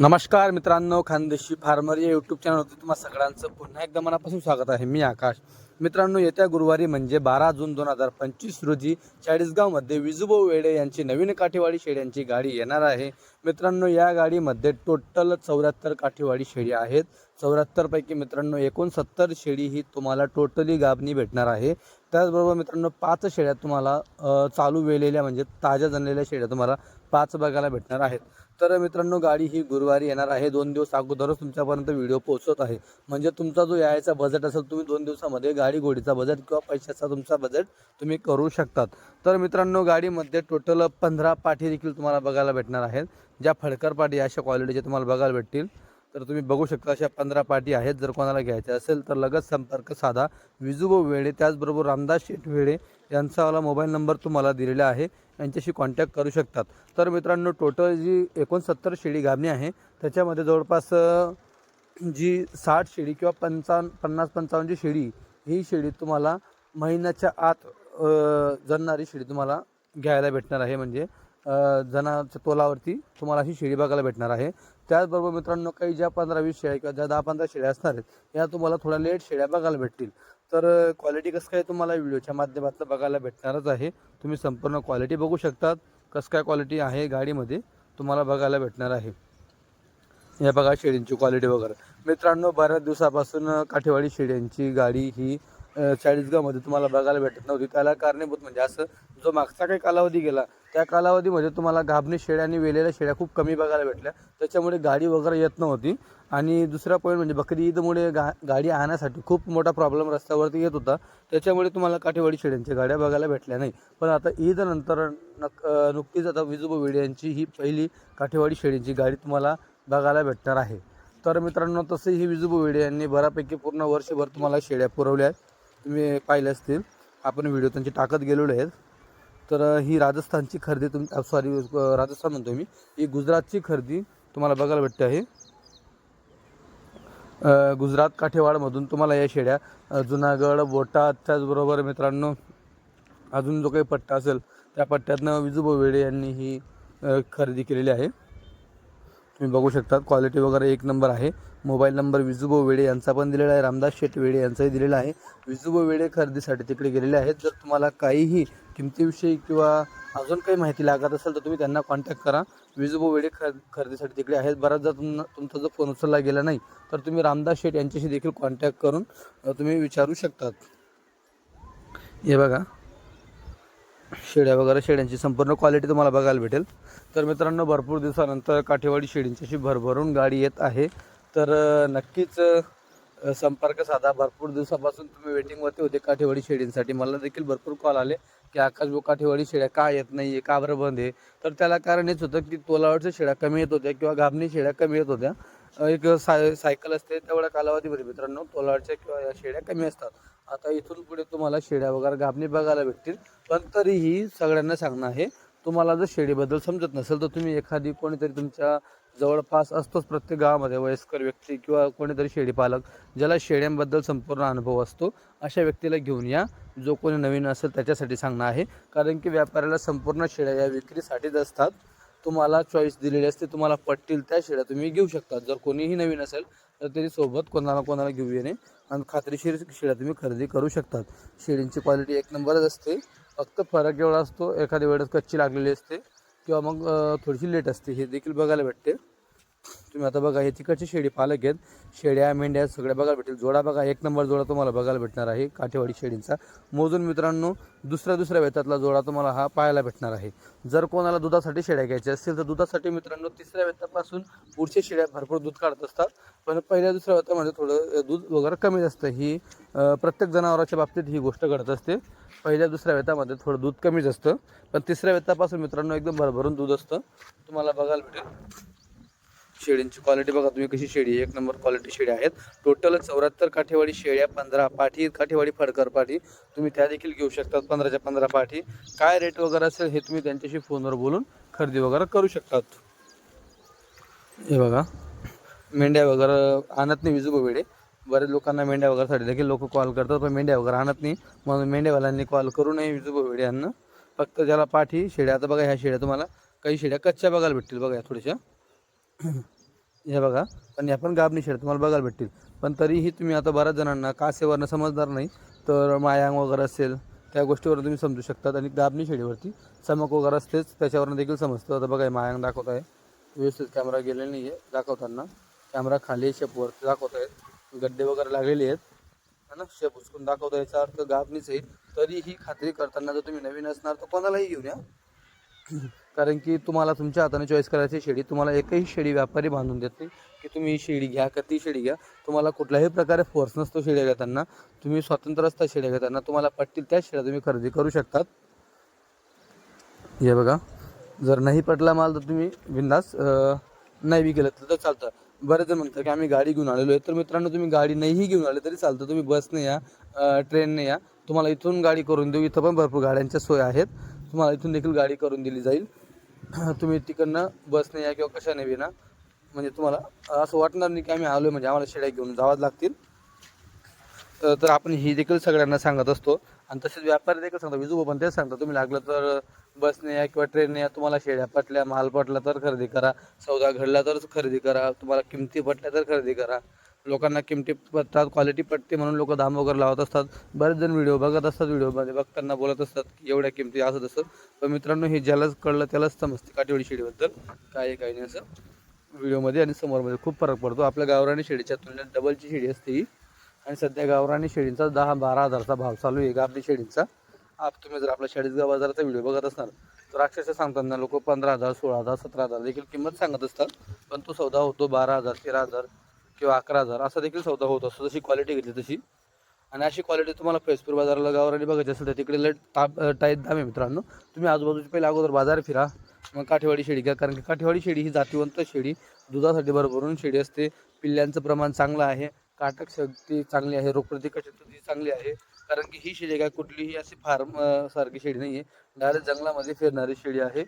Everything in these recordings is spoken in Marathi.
नमस्कार मित्रांनो खानदेशी फार्मर या यूट्यूब चॅनलवरती तुम्हाला सगळ्यांचं पुन्हा एकदा मनापासून स्वागत आहे. मी आकाश. मित्रांनो येत्या गुरुवारी म्हणजे बारा जून दोन हजार पंचवीस रोजी चाळीसगावमध्ये विजुभाऊ वेडे यांची नवीन काठीवाडी शेळ्यांची गाडी येणार आहे. मित्रांनो या गाडीमध्ये टोटल चौऱ्याहत्तर काठीवाडी शेळी आहेत. चौऱ्याहत्तरपैकी मित्रांनो एकोणसत्तर शेळी ही तुम्हाला टोटली गाबणी भेटणार आहे. त्याचबरोबर मित्रांनो पाच शेळ्या तुम्हाला चालू वेलेल्या म्हणजे ताज्या जनलेल्या शेळ्या तुम्हाला पाच बघायला भेटणार आहेत. तर मित्रांनो गाडी ही गुरुवारी येणार आहे. दोन दिवस अगोदरच तुमच्यापर्यंत व्हिडिओ पोहोचत आहे. म्हणजे तुमचा जो यायचा बजेट असेल तुम्ही दोन दिवसामध्ये गाडी घोडीचा बजेट किंवा पैशाचा तुमचा बजेट तुम्ही करू शकतात. तर मित्रांनो गाडीमध्ये टोटल पंधरा पाठी देखील तुम्हाला बघायला भेटणार आहेत. ज्या फडकर पाठी अशा क्वालिटीच्या तुम्हाला बघायला भेटतील. तर तुम्ही बघू शकता अशा पंधरा पाठी आहेत. जर कोणाला घ्यायच्या असेल तर लगेच संपर्क साधा. विजुभाऊ वेळे त्याचबरोबर रामदास शेठ वेळे यांचावाला मोबाईल नंबर तुम्हाला दिलेला आहे. यांच्याशी कॉन्टॅक्ट करू शकतात. तर मित्रांनो टोटल जी एकोणसत्तर शेळी गाभणी आहे त्याच्यामध्ये जवळपास जी साठ शेळी किंवा पंचावन्न पन्नास पंचावन्नची शेळी ही शेळी तुम्हाला महिन्याच्या आत जणणारी शेळी तुम्हाला घ्यायला भेटणार आहे. म्हणजे जनाच्या तोलावरती तुम्हाला ही शेळी बघायला भेटणार आहे. त्याचबरोबर मित्रांनो काही ज्या पंधरा वीस शेळ्या किंवा ज्या दहा पंधरा शेळ्या असणार आहेत या तुम्हाला थोड्या लेट शेळ्या बघायला भेटतील. तर क्वालिटी कसं काय तुम्हाला व्हिडिओच्या माध्यमातून बघायला भेटणारच आहे. तुम्ही संपूर्ण क्वालिटी बघू शकतात. कसं काय क्वालिटी आहे गाडीमध्ये तुम्हाला बघायला भेटणार आहे. या बघा शेळ्यांची क्वालिटी वगैरे. मित्रांनो बऱ्याच दिवसापासून काठेवाडी शेळ्यांची गाडी ही चाळीसगावमध्ये तुम्हाला बघायला भेटत नव्हती. त्याला कारणीभूत म्हणजे असं जो मागचा काही कालावधी गेला त्या कालावधीमध्ये तुम्हाला गाभणी शेळ्या आणि वेलेल्या शेळ्या खूप कमी बघायला भेटल्या. त्याच्यामुळे गाडी वगैरे येत नव्हती. आणि दुसरा पॉईंट म्हणजे बकरी ईदमुळे गा गाडी आणण्यासाठी खूप मोठा प्रॉब्लेम रस्त्यावरती येत होता. त्याच्यामुळे तुम्हाला काठेवाडी शेळ्यांच्या गाड्या बघायला भेटल्या नाही. पण आता ईदनंतर नक नुकतीच आता विजोबा वेडे यांची ही पहिली काठेवाडी शेळींची गाडी तुम्हाला बघायला भेटणार आहे. तर मित्रांनो तसे ही विजूबू वेडे यांनी बऱ्यापैकी पूर्ण वर्षभर तुम्हाला शेळ्या पुरवल्या आहेत. तुम्ही पाहिले असतील. आपण व्हिडिओ त्यांची टाकत गेलेलो आहेत. तर ही राजस्थानची खरेदी तुम सॉरी राजस्थान म्हणतो मी. ही गुजरातची खरेदी तुम्हाला बघायला भेटते आहे. गुजरात काठेवाडमधून तुम्हाला या शेड्या जुनागड बोटाद त्याचबरोबर मित्रांनो अजून जो काही पट्टा असेल त्या पट्ट्यातनं विजूभाऊ वेडे यांनी ही खरेदी केलेली आहे. तुम्ही बघू शकता क्वालिटी वगैरे एक नंबर आहे. मोबाईल नंबर विजुभाऊ वेडे यांचा पण दिलेला आहे. रामदास शेट वेडे यांचाही दिलेला आहे. विजुभाऊ वेडे खरेदीसाठी तिकडे गेलेले आहेत. जर तुम्हाला काहीही किमतीविषयी किंवा अजून काही माहिती लागत असेल तर तुम्ही त्यांना कॉन्टॅक्ट करा. विजुभाऊ वेडे खर खरेदीसाठी तिकडे आहेत. बऱ्याचदा तुम तुमचा जर फोन उचलला गेला नाही तर तुम्ही रामदास शेठ यांच्याशी देखील कॉन्टॅक्ट करून तुम्ही विचारू शकतात. हे बघा. शेड्या वगैरे शेड्यांची संपूर्ण क्वालिटी तुम्हाला बघायला भेटेल. तर मित्रांनो भरपूर दिवसानंतर काठेवाडी शेडींच्याशी अशी भरभरून गाडी येत आहे. तर नक्कीच संपर्क साधा. भरपूर दिवसापासून तुम्ही वेटिंगवरती होते काठेवाडी शेडींसाठी मला देखील भरपूर कॉल आले. की आकाश बोकाठेवाडी शेळ्या का येत नाही आहे का बरं बंद आहे? तर त्याला कारण हेच होतं की तोलावरच्या शेळ्या कमी येत होत्या किंवा गाभणी शेळ्या कमी येत होत्या. एक साय सायकल असते तेवढ्या कालावधीमध्ये मित्रांनो तोलावरच्या किंवा या शेळ्या कमी असतात. आता इथून पुढे तुम्हाला शेळ्या वगैरे गाभणी बघायला भेटतील. पण तरीही सगळ्यांना सांगणं आहे तुम्हाला जर शेळीबद्दल समजत नसेल तर तुम्ही एखादी कोणीतरी तुमच्या जवळपास असतोच प्रत्येक गावामध्ये वयस्कर व्यक्ती किंवा कोणीतरी शेळी पालक ज्याला शेळ्यांबद्दल संपूर्ण अनुभव असतो अशा व्यक्तीला घेऊन या. जो कोणी नवीन असेल त्याच्यासाठी सांगणं आहे. कारण की व्यापाऱ्याला संपूर्ण शेळ्या या विक्रीसाठीच असतात तुम्हाला चॉईस दिलेली असते तुम्हाला पटतील त्या शेळ्या तुम्ही घेऊ शकता जर कोणीही नवीन असेल तर तरी सोबत कोणाला कोणाला घेऊ येणे आणि खात्रीशीर शेळ्या तुम्ही खरेदी करू शकतात. शेळींची क्वालिटी एक नंबरच असते. फक्त फरक एवढा असतो एखाद्या वेळेस कच्ची लागलेली असते किंवा मग थोडीशी लेट असते हे देखील बघायला भेटते. तुम्ही आता बघा हे तिकडची शेळी पालक आहेत. शेळ्या मेंढ्या सगळ्या बघायला भेटेल जोडा बघा एक नंबर जोडा तुम्हाला बघायला भेटणार आहे काठेवाडी शेळींचा. मोजून मित्रांनो दुसऱ्या दुसऱ्या वेतातला जोडा तुम्हाला हा पाहायला भेटणार आहे. जर कोणाला दुधासाठी शेळ्या घ्यायच्या असतील तर दुधासाठी मित्रांनो तिसऱ्या वेतापासून पुढच्या शेळ्या भरपूर दूध काढत असतात. पण पहिल्या दुसऱ्या वेतामध्ये थोडं दूध वगैरे कमी असतं ही प्रत्येक जनावराच्या बाबतीत ही गोष्ट घडत असते. पहिल्या दुसऱ्या वेतामध्ये थोडं दूध कमीच असतं. पण तिसऱ्या वेतापासून मित्रांनो एकदम भरभरून दूध असतं. तुम्हाला बघायला भेटेल. शेळींची क्वालिटी बघा तुम्ही कशी शेळी एक नंबर क्वालिटी शेळी आहेत. टोटल चौऱ्याहत्तर काठेवाडी शेळ्या पंधरा पाठी काठेवाडी फडकर पाठी. तुम्ही त्या देखील घेऊ शकतात. पंधराच्या पंधरा पाठी. काय रेट वगैरे असेल हे तुम्ही त्यांच्याशी फोनवर बोलून खरेदी वगैरे करू शकतात. हे बघा. मेंढ्या वगैरे आणत नाही विजू वेळे बरेच लोकांना मेंढ्या वगैरेसाठी देखील लोक कॉल करतात पण मेंढ्या वगैरे आणत नाही. म्हणून मेंढ्यावाल्यांनी कॉल करू नये विजू यांना फक्त ज्याला पाठी शेड्या आता बघा ह्या शेड्या तुम्हाला काही शेड्या कच्च्या बघायला भेटतील बघा या थोड्याशा. हे बघा पण या पण गाबणी शेड्या तुम्हाला बघायला भेटतील. पण तरीही तुम्ही आता बऱ्याच जणांना कासेवरनं समजणार नाही तर मायांग वगैरे असेल त्या गोष्टीवर तुम्ही समजू शकतात. आणि गाबणी शेडीवरती चमक वगैरे असतेच त्याच्यावरनं देखील समजतं. आता बघा मायांग दाखवत आहे. व्यवस्थित कॅमेरा गेलेला नाही आहे दाखवताना. कॅमेरा खाली शेपवरती दाखवत आहेत गड्डे वगैरे लागलेले आहेत. है ना? शेप उचकून दाखवतो याचा अर्थ गाबणीच आहे. तरीही खात्री करताना जर तुम्ही नवीन असणार तर कोणालाही घेऊन या. कारण की तुम्हाला तुमच्या हाताने चॉईस करायची शेडी. तुम्हाला एकही शेडी व्यापारी बांधून देत नाही की तुम्ही ही शेळी घ्या का ती शेडी घ्या. तुम्हाला कुठल्याही प्रकारे फोर्स नसतो शेड्या घेताना. तुम्ही स्वतंत्र असता शेड्या घेताना. तुम्हाला पटतील त्या शेळ्या तुम्ही खरेदी करू शकतात. हे बघा. जर नाही पटला माल तर तुम्ही बिंदास नाही बी केलं तर चालतं. बरं तर म्हणतात की आम्ही गाडी घेऊन आलेलो आहे. तर मित्रांनो तुम्ही गाडी नाहीही घेऊन आले तरी चालतं. तुम्ही बसने या ट्रेनने या. तुम्हाला इथून गाडी करून देऊ. इथं पण भरपूर गाड्यांच्या सोय आहेत. तुम्हाला इथून देखील गाडी करून दिली जाईल. तुम्ही तिकडनं बसने या किंवा कशाने विना म्हणजे तुम्हाला असं वाटणार नाही की आम्ही आलो आहे म्हणजे आम्हाला शेड्या घेऊन जावंच लागतील. तर आपण ही देखील सगळ्यांना सांगत असतो. आणि तसेच व्यापारी देखील सांगतो विजू पण तेच सांगतो तुम्ही लागलं तर बसने या किंवा ट्रेनने या तुम्हाला शेड्या पटल्या माल पटला तर खरेदी करा. सौदा घडला तरच खरेदी करा. तुम्हाला किमती पटल्या तर खरेदी करा. लोकांना किमती पटतात क्वालिटी पटते म्हणून लोक दाम वगैरे लावत असतात. बरेच जण व्हिडिओ बघत असतात व्हिडिओमध्ये बघताना बोलत असतात की एवढ्या किमती असं तसं. पण मित्रांनो हे ज्यालाच कळलं त्यालाच समजते काटेवाडी शेडीबद्दल. काय काही नाही असं. व्हिडिओमध्ये आणि समोरमध्ये खूप फरक पडतो. आपल्या गावरानी शेडीच्या तुलनेत डबलची शेडी असते ही. आणि सध्या गावरानी शेळींचा दहा बारा हजारचा भाव चालू आहे गावठी शेळींचा. आप तुम्ही जर आपल्या शेळीचा बाजाराचा व्हिडिओ बघत असणार तर अक्षरशः सांगताना लोक पंधरा हजार सोळा हजार सतरा हजार देखील किंमत सांगत असतात. पण तो सौदा होतो बारा हजार तेरा हजार किंवा अकरा हजार असा देखील सौदा होत असतो जशी क्वालिटी घेतली तशी. आणि अशी क्वालिटी तुम्हाला फैजपूर बाजाराला गावरानी बघायची असेल तर तिकडे लट ताप टाईत दाम आहे मित्रांनो. तुम्ही आजूबाजूचे पहिले अगोदर बाजार फिरा मग काठेवाडी शेळी घ्या कारण की काठेवाडी शेळी ही जातीवंत शेळी दुधासाठी भरभरून शेळी असते. पिल्ल्यांचं प्रमाण चांगलं आहे. काटक शक्ती चांगली आहे रोगप्रतिकार शक्ती चांगली आहे. कारण की ही शेळी काय कुठलीही अशी फार्म सारखी शेळी नाही आहे डायरेक्ट जंगलामध्ये फिरणारी शेळी आहे.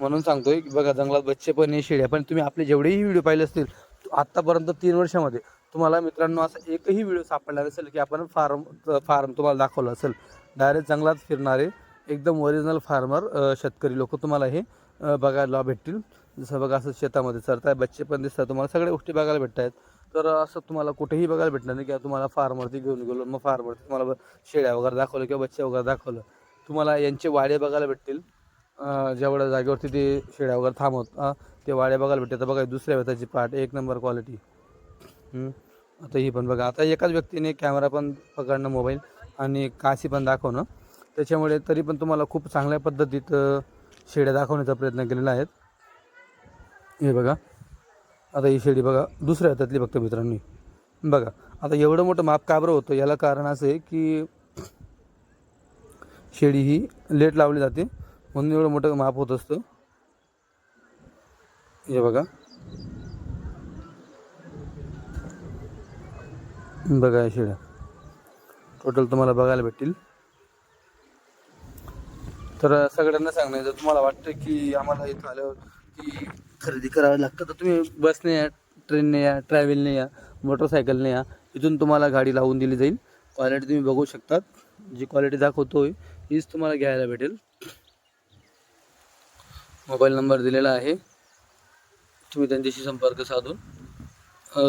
म्हणून सांगतोय की बघा जंगलात बच्चे पण आहे पण. तुम्ही आपले जेवढेही व्हिडिओ पाहिले असतील आत्तापर्यंत तीन वर्षामध्ये तुम्हाला मित्रांनो असा एकही व्हिडिओ सापडला नसेल की आपण फार्म फार्म तुम्हाला दाखवलं असेल. डायरेक्ट जंगलात फिरणारे एकदम ओरिजिनल फार्मर शेतकरी लोक तुम्हाला हे बघायला भेटतील. जसं बघा असं शेतामध्ये चरताय बच्चे पण दिसतात. तुम्हाला सगळ्या गोष्टी बघायला भेटत आहेत तर असं तुम्हाला कुठेही बघायला भेटणार नाही किंवा तुम्हाला फार्मवरती घेऊन गेलो मग फार्मवरती तुम्हाला शेळ्या वगैरे दाखवलं किंवा बच्चे वगैरे दाखवलं तुम्हाला यांचे वाडे बघायला भेटतील. जेवढ्या जागेवरती ते शेळ्या वगैरे थांबवत ते वाडे बघायला भेटतात आता बघा दुसऱ्या व्यताची पाठ एक नंबर क्वालिटी. आता ही पण बघा आता एकाच व्यक्तीने कॅमेरा पण पकडणं मोबाईल आणि काशी पण दाखवणं. त्याच्यामुळे तरी पण तुम्हाला खूप चांगल्या पद्धतीत शेड्या दाखवण्याचा प्रयत्न केलेला आहे हे बघा. आता ही शेळी बघा दुसऱ्या हातातली फक्त मित्रांनी बघा आता एवढं मोठं माप का बरं होतं? याला कारण असं आहे की शेळी ही लेट लावली जाते म्हणून एवढं मोठं माप होत असतं. हे बघा. बघा या शेळ्या टोटल तुम्हाला बघायला भेटतील. तर सगळ्यांना सांगणं जर तुम्हाला वाटतं की आम्हाला इथं आल्यावर की खरेदी करावं लागतं तर तुम्ही बसने या ट्रेनने या ट्रॅव्हलने या मोटरसायकलने या इथून तुम्हाला गाडी लावून दिली जाईल. क्वालिटी तुम्ही बघू शकतात. जी क्वालिटी दाखवतो हीच तुम्हाला घ्यायला भेटेल. मोबाईल नंबर दिलेला आहे. तुम्ही त्यांच्याशी संपर्क साधून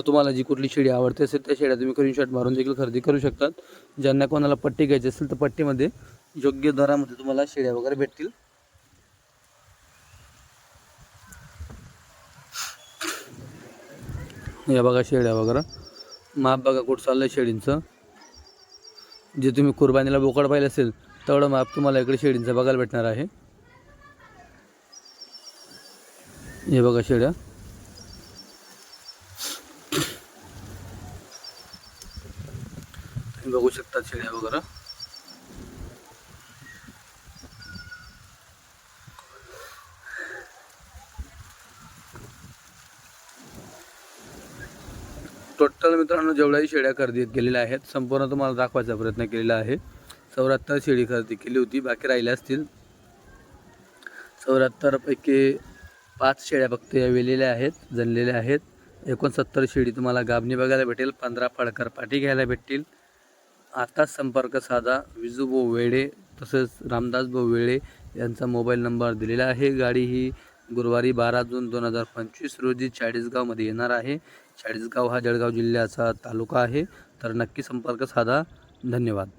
तुम्हाला जी कुठली शेडी आवडते असेल त्या शेड्या तुम्ही स्क्रीनशॉट मारून देखील खरेदी करू शकतात. ज्यांना कोणाला पट्टी घ्यायची असेल तर पट्टीमध्ये योग्य दरामध्ये तुम्हाला शेड्या वगैरे भेटतील. या बघा शेळ्या वगैरे. माप बघा कुठं चाललं आहे शेळींचं. जे तुम्ही कुर्बानीला बोकड पाहिलं असेल तेवढं माप तुम्हाला इकडे शेळींचं बघायला भेटणार आहे. हे बघा शेळ्या. तुम्ही बघू शकता शेळ्या वगैरे. टोटल मित्रांनो जेवढ्याही शेळ्या खरेदी केलेल्या आहेत संपूर्ण तुम्हाला दाखवायचा प्रयत्न केलेला आहे. चौऱ्याहत्तर शेळी खरेदी केली होती बाकी राहिल्या असतील. चौऱ्याहत्तरपैकी पाच शेळ्या फक्त या वेलेल्या आहेत जनलेल्या आहेत. एकोणसत्तर शेळी तुम्हाला गाबणी बघायला भेटेल पंधरा फडकर पाठी घ्यायला भेटतील. आताच संपर्क साधा विजूभाऊ वेळे तसेच रामदास भाऊ वेळे यांचा मोबाईल नंबर दिलेला आहे. गाडी ही गुरुवारी बारा जून दोन हजार पंचवीस रोजी चाळीसगावमध्ये येणार आहे. चाळीसगाव हा जळगाव जिल्ह्याचा तालुका आहे. तर नक्की संपर्क साधा. धन्यवाद.